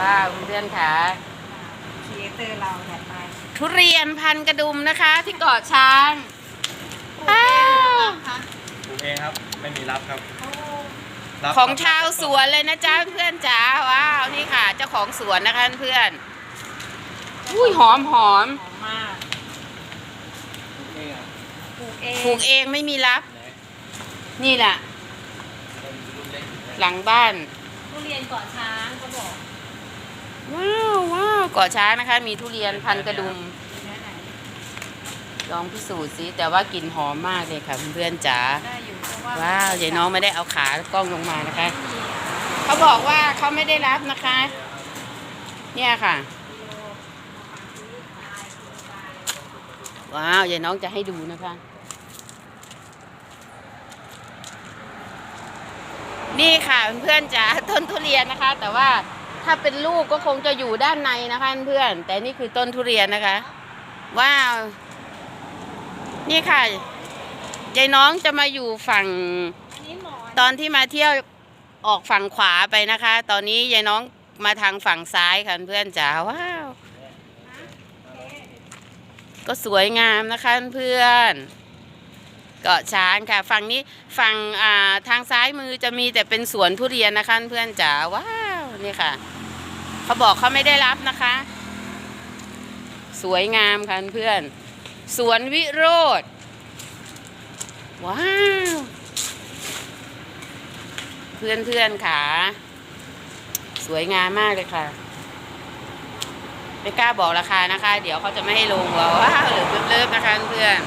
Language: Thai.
ว้าวเพื่อนๆค่ะครีเอเตอร์เราจัดไปทุเรียนพันกระดุมนะคะ ที่เกาะช้างอ้าวปลูกเองครับ ไม่มีรับครับรับของครับชาวสวนเลยนะจ๊ะเพื่อนจ๋าว้าวนี่ค่ะ เจ้าของสวนนะคะเพื่อนอุ้ยหอมหอมหอมมากปลูกเองครับปลูกเองปลูกเองไม่มีรับไหนนี่แหละต้นรุ่นเล็กอยู่นะหลังบ้านทุเรียนเกาะช้างเขาบอกว้าวว้าว เกาะช้างนะคะ มีทุเรียนพันกระดุมเนื้อไหนลองพิสูจน์สิแต่ว่ากลิ่นหอมมากเลยค่ะเพื่อนๆจ๋าได้อยู่เพราะว่าว้าวยายน้องไม่ได้เอาขากล้องลงมานะคะ เขาบอกว่าเขาไม่ได้รับนะคะ เนี่ยค่ะ ว้าวยายน้องจะให้ดูนะคะนี่ค่ะเพื่อนๆจ๋าต้นทุเรียนนะคะ แต่ว่า ถ้าเป็นลูกก็คงจะอยู่ด้านในนะคะเพื่อน แต่นี่คือต้นทุเรียนนะคะ ว้าว นี่ค่ะยายน้องจะมาอยู่ฝั่งอันนี้หมอนตอนที่มาเที่ยวออกฝั่งขวาไปนะคะ ตอนนี้ยายน้องมาทางฝั่งซ้ายค่ะเพื่อนจ๋าว้าว ก็สวยงามนะคะเพื่อนเกาะช้างค่ะฝั่งนี้ฝั่งอ่าทางซ้ายมือจะมีแต่เป็นสวนทุเรียนนะคะเพื่อนจ๋าว้าว นี่ค่ะ เขาบอกเขาไม่ได้รับนะคะ สวยงามค่ะเพื่อน สวนวิโรธว้าว เพื่อนเพื่อนๆค่ะ สวยงามมากเลยค่ะ ไม่กล้าบอกราคานะคะ เดี๋ยวเขาจะไม่ให้ลงว้าวเหลือเลิฟๆนะคะเพื่อน